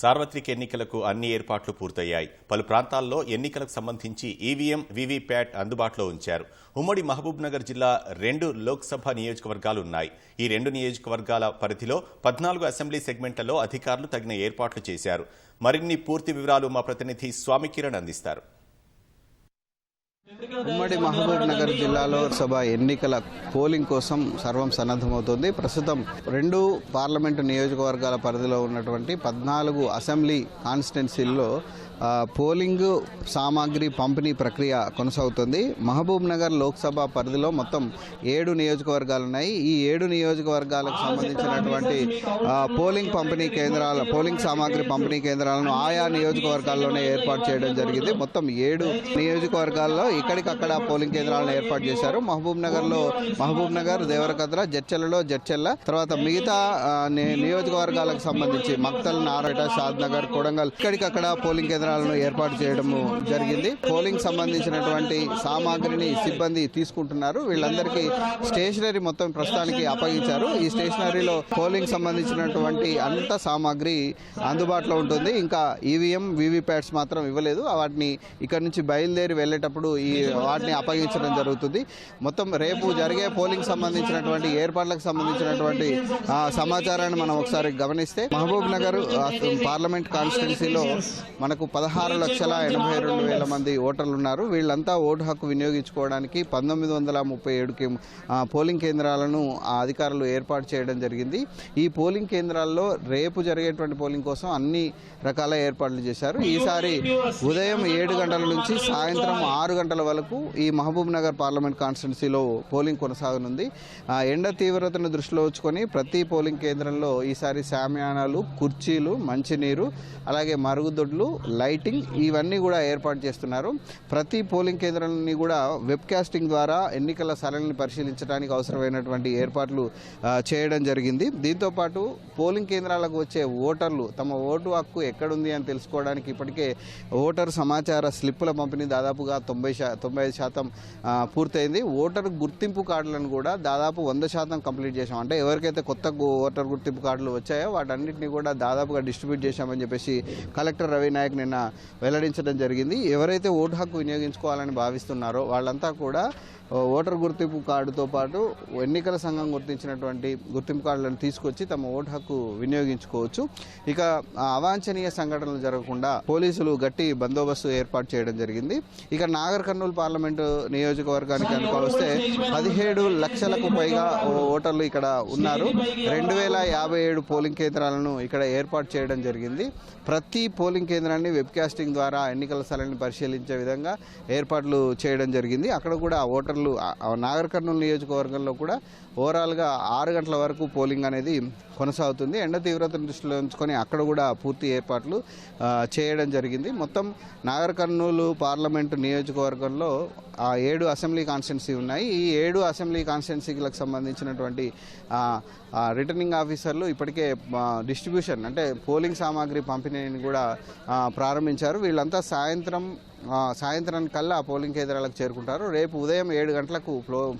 సార్వత్రిక ఎన్నికలకు అన్ని ఏర్పాట్లు పూర్తయ్యాయి. పలు ప్రాంతాల్లో ఎన్నికలకు సంబంధించి ఈవీఎం వీవీప్యాట్ అందుబాటులో ఉంచారు. ఉమ్మడి మహబూబ్నగర్ జిల్లా రెండు లోక్సభ నియోజకవర్గాలు ఉన్నాయి. ఈ రెండు నియోజకవర్గాల పరిధిలో పద్నాలుగు అసెంబ్లీ సెగ్మెంట్లలో అధికారులు తగిన ఏర్పాట్లు చేశారు. మరిన్ని పూర్తి వివరాలు మా ప్రతినిధి స్వామి కిరణ్ అందిస్తారు. ఉమ్మడి మహబూబ్ నగర్ జిల్లాలో సభ ఎన్నికల పోలింగ్ కోసం సర్వం సన్నద్ధమవుతోంది. ప్రస్తుతం రెండు పార్లమెంటు నియోజకవర్గాల పరిధిలో ఉన్నటువంటి పద్నాలుగు అసెంబ్లీ కాన్స్టిట్యున్సీల్లో పోలింగ్ సామాగ్రి పంపిణీ ప్రక్రియ కొనసాగుతుంది. మహబూబ్ నగర్ లోక్సభ పరిధిలో మొత్తం ఏడు నియోజకవర్గాలు ఉన్నాయి. ఈ ఏడు నియోజకవర్గాలకు సంబంధించినటువంటి పోలింగ్ పంపిణీ కేంద్రాల పోలింగ్ సామాగ్రి పంపిణీ కేంద్రాలను ఆయా నియోజకవర్గాల్లోనే ఏర్పాటు చేయడం జరిగింది. మొత్తం ఏడు నియోజకవర్గాల్లో ఇక్కడికక్కడ పోలింగ్ కేంద్రాలను ఏర్పాటు చేశారు. మహబూబ్ నగర్లో మహబూబ్ నగర్ దేవరకద్ర జడ్చెల్లలో జడ్చెల్ల తర్వాత మిగతా నియోజకవర్గాలకు సంబంధించి మక్తల్ నారట షాద్ నగర్ కొడంగల్ ఇక్కడికక్కడ పోలింగ్ కేంద్రాలను ఏర్పాటు చేయడం జరిగింది. పోలింగ్ సంబంధించినటువంటి సామాగ్రిని సిబ్బంది తీసుకుంటున్నారు. వీళ్ళందరికీ స్టేషనరీ మొత్తం ప్రస్తుతానికి అప్పగించారు. ఈ స్టేషనరీలో పోలింగ్ సంబంధించినటువంటి అంత సామాగ్రి అందుబాటులో ఉంటుంది. ఇంకా ఈవీఎం వీవీప్యాట్స్ మాత్రం ఇవ్వలేదు. వాటిని ఇక్కడ నుంచి బయలుదేరి వెళ్ళేటప్పుడు ఈ వాటిని అప్పగించడం జరుగుతుంది. మొత్తం రేపు జరిగే పోలింగ్ సంబంధించినటువంటి ఏర్పాట్లకు సంబంధించినటువంటి సమాచారాన్ని మనం ఒకసారి గమనిస్తే మహబూబ్ నగర్ పార్లమెంట్ కాన్స్టిట్యున్సీలో మనకు పదహారు లక్షల ఎనభై రెండు వేల మంది ఓటర్లు ఉన్నారు. వీళ్ళంతా ఓటు హక్కు వినియోగించుకోవడానికి పంతొమ్మిది వందల ముప్పై ఏడుకి పోలింగ్ కేంద్రాలను అధికారులు ఏర్పాటు చేయడం జరిగింది. ఈ పోలింగ్ కేంద్రాల్లో రేపు జరిగేటువంటి పోలింగ్ కోసం అన్ని రకాల ఏర్పాట్లు చేశారు. ఈసారి ఉదయం ఏడు గంటల నుంచి సాయంత్రం ఆరు గంటల వరకు ఈ మహబూబ్ నగర్ పార్లమెంట్ కాన్స్టిట్యున్సీలో పోలింగ్ కొనసాగనుంది. ఎండ తీవ్రతను దృష్టిలో ఉంచుకొని ప్రతి పోలింగ్ కేంద్రంలో ఈసారి శామ్యానాలు కుర్చీలు మంచినీరు అలాగే మరుగుదొడ్లు లైటింగ్ ఇవన్నీ కూడా ఏర్పాటు చేస్తున్నారు. ప్రతి పోలింగ్ కేంద్రాన్ని కూడా వెబ్ కాస్టింగ్ ద్వారా ఎన్నికల సరళిని పరిశీలించడానికి అవసరమైనటువంటి ఏర్పాట్లు చేయడం జరిగింది. దీంతో పాటు పోలింగ్ కేంద్రాలకు వచ్చే ఓటర్లు తమ ఓటు హక్కు ఎక్కడుంది అని తెలుసుకోవడానికి ఇప్పటికే ఓటర్ సమాచార స్లిప్పుల పంపిణీ దాదాపుగా తొంభై తొంభై ఐదు శాతం పూర్తయింది. ఓటర్ గుర్తింపు కార్డులను కూడా దాదాపు వంద శాతం కంప్లీట్ చేశాం. అంటే ఎవరికైతే కొత్త ఓటర్ గుర్తింపు కార్డులు వచ్చాయో వాటన్నిటిని కూడా దాదాపుగా డిస్ట్రిబ్యూట్ చేశామని చెప్పేసి కలెక్టర్ రవి నాయక్ నిన్న వెల్లడించడం జరిగింది. ఎవరైతే ఓటు హక్కు వినియోగించుకోవాలని భావిస్తున్నారో వాళ్ళంతా కూడా ఓటర్ గుర్తింపు కార్డుతో పాటు ఎన్నికల సంఘం గుర్తించినటువంటి గుర్తింపు కార్డులను తీసుకొచ్చి తమ ఓటు హక్కు వినియోగించుకోవచ్చు. ఇక అవాంఛనీయ సంఘటనలు జరగకుండా పోలీసులు గట్టి బందోబస్తు ఏర్పాటు చేయడం జరిగింది. ఇక నాగర్ కర్నూలు పార్లమెంటు నియోజకవర్గానికి కనుక వస్తే పదిహేడు లక్షలకు పైగా ఓ- ఓటర్లు ఇక్కడ ఉన్నారు. రెండు వేల యాభై ఏడు పోలింగ్ కేంద్రాలను ఇక్కడ ఏర్పాటు చేయడం జరిగింది. ప్రతి పోలింగ్ కేంద్రాన్ని వెబ్కాస్టింగ్ ద్వారా ఎన్నికల స్థలాన్ని పరిశీలించే విధంగా ఏర్పాట్లు చేయడం జరిగింది. అక్కడ కూడా ఓటర్లు నాగర్ కర్నూలు నియోజకవర్గంలో కూడా ఓవరాల్గా ఆరు గంటల వరకు పోలింగ్ అనేది కొనసాగుతుంది. ఎండ తీవ్రతను దృష్టిలో ఉంచుకొని అక్కడ కూడా పూర్తి ఏర్పాట్లు చేయడం జరిగింది. మొత్తం నాగర్ కర్నూలు పార్లమెంటు నియోజకవర్గంలో ఆ ఏడు అసెంబ్లీ కాన్స్టిట్యున్సీ ఉన్నాయి. ఈ ఏడు అసెంబ్లీ కాన్స్టిట్యున్సీలకు సంబంధించినటువంటి రిటర్నింగ్ ఆఫీసర్లు ఇప్పటికే డిస్ట్రిబ్యూషన్ అంటే పోలింగ్ సామాగ్రి పంపిణీని కూడా ప్రారంభించారు. వీళ్ళంతా సాయంత్రం ఆ, సాయంత్రం కల్లా ఆ పోలింగ్ కేంద్రాలకు చేరుకుంటారు. రేపు ఉదయం ఏడు గంటలకు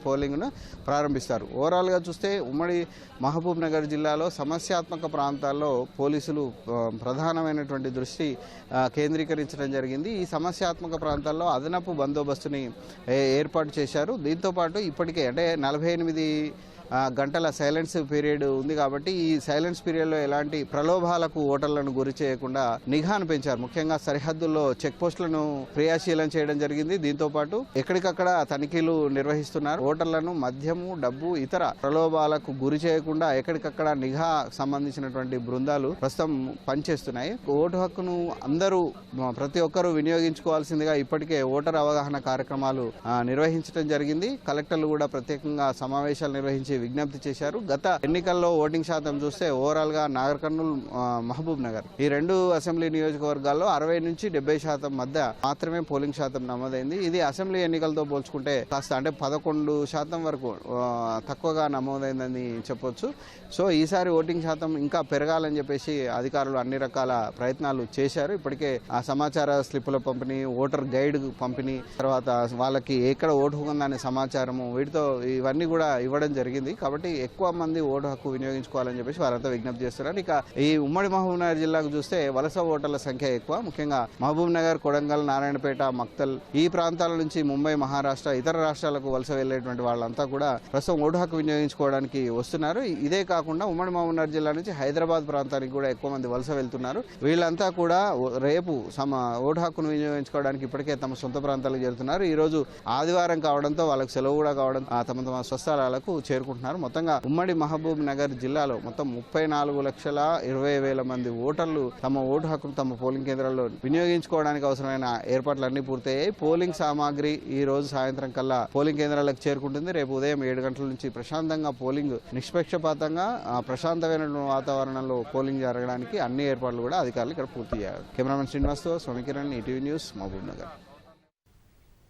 పోలింగ్ను ప్రారంభిస్తారు. ఓవరాల్గా చూస్తే ఉమ్మడి మహబూబ్ నగర్ జిల్లాలో సమస్యాత్మక ప్రాంతాల్లో పోలీసులు ప్రధానమైనటువంటి దృష్టి కేంద్రీకరించడం జరిగింది. ఈ సమస్యాత్మక ప్రాంతాల్లో అదనపు బందోబస్తుని ఏర్పాటు చేశారు. దీంతోపాటు ఇప్పటికే అంటే నలభై ఎనిమిది గంటల సైలెన్స్ పీరియడ్ ఉంది కాబట్టి ఈ సైలెన్స్ పీరియడ్లో ఎలాంటి ప్రలోభాలకు ఓటర్లను గురి చేయకుండా నిఘాను పెంచారు. ముఖ్యంగా సరిహద్దుల్లో చెక్ పోస్టులను క్రియాశీలం చేయడం జరిగింది. దీంతో పాటు ఎక్కడికక్కడ తనిఖీలు నిర్వహిస్తున్నారు. ఓటర్లను మద్యము డబ్బు ఇతర ప్రలోభాలకు గురి చేయకుండా ఎక్కడికక్కడ నిఘా సంబంధించినటువంటి బృందాలు ప్రస్తుతం పనిచేస్తున్నాయి. ఓటు హక్కును అందరూ ప్రతి ఒక్కరూ వినియోగించుకోవాల్సిందిగా ఇప్పటికే ఓటర్ అవగాహన కార్యక్రమాలు నిర్వహించడం జరిగింది. కలెక్టర్లు కూడా ప్రత్యేకంగా సమావేశాలు నిర్వహించి విజ్ఞప్తి చేశారు. గత ఎన్నికల్లో ఓటింగ్ శాతం చూస్తే ఓవరాల్గా నాగర్ కర్నూలు మహబూబ్ నగర్. ఈ రెండు అసెంబ్లీ నియోజకవర్గాల్లో అరవై నుంచి డెబ్బై శాతం మధ్య మాత్రమే పోలింగ్ శాతం నమోదైంది. ఇది అసెంబ్లీ ఎన్నికలతో పోల్చుకుంటే కాస్త అంటే పదకొండు శాతం వరకు తక్కువగా నమోదైందని చెప్పొచ్చు. సో ఈసారి ఓటింగ్ శాతం ఇంకా పెరగాలని చెప్పేసి అధికారులు అన్ని రకాల ప్రయత్నాలు చేశారు. ఇప్పటికే ఆ సమాచార స్లిప్పుల పంపిణీ ఓటర్ గైడ్ పంపిణీ తర్వాత వాళ్ళకి ఎక్కడ ఓటు ఉందనే సమాచారము వీటితో ఇవన్నీ కూడా ఇవ్వడం జరిగింది. జరిగింది. కాబట్టి ఎక్కువ మంది ఓటు హక్కు వినియోగించుకోవాలని చెప్పేసి వారంతా విజ్ఞప్తి చేస్తున్నారు. ఇక ఈ ఉమ్మడి మహబూబ్నగర్ జిల్లాకు చూస్తే వలస ఓటర్ల సంఖ్య ఎక్కువ. ముఖ్యంగా మహబూబ్ నగర్ కొడంగల్ నారాయణపేట మక్తల్ ఈ ప్రాంతాల నుంచి ముంబై మహారాష్ట్ర ఇతర రాష్ట్రాలకు వలస వెళ్ళేటువంటి వాళ్ళంతా కూడా ప్రస్తుతం ఓటు హక్కు వినియోగించుకోవడానికి వస్తున్నారు. ఇదే కాకుండా ఉమ్మడి మహబూబ్నగర్ జిల్లా నుంచి హైదరాబాద్ ప్రాంతానికి కూడా ఎక్కువ మంది వలస వెళ్తున్నారు. వీళ్ళంతా కూడా రేపు సమ ఓటు హక్కును వినియోగించుకోవడానికి ఇప్పటికే తమ సొంత ప్రాంతాలకు చేరుతున్నారు. ఈ రోజు ఆదివారం కావడంతో వాళ్ళకు సెలవు కూడా కావడం ఆ, తమ తమ స్వస్థలాలకు చేరుకుంటున్నారు మొత్తంగా ఉమ్మడి మహబూబ్ నగర్ జిల్లాలో మొత్తం ముప్పై నాలుగు లక్షల ఇరవై వేల మంది ఓటర్లు తమ ఓటు హక్కును తమ పోలింగ్ కేంద్రాల్లో వినియోగించుకోవడానికి అవసరమైన ఏర్పాట్లన్నీ పూర్తయ్యాయి. పోలింగ్ సామాగ్రి ఈ రోజు సాయంత్రం కల్లా పోలింగ్ కేంద్రాలకు చేరుకుంటుంది. రేపు ఉదయం ఏడు గంటల నుంచి ప్రశాంతంగా పోలింగ్ నిష్పక్షపాతంగా ప్రశాంతమైన వాతావరణంలో పోలింగ్ జరగడానికి అన్ని ఏర్పాట్లు కూడా అధికారులు ఇక్కడ పూర్తి చేయాలి. కెమెరామెన్ శ్రీనివాస్తో స్వామికిరణ్ ఈటీవీ న్యూస్ మహబూబ్ నగర్.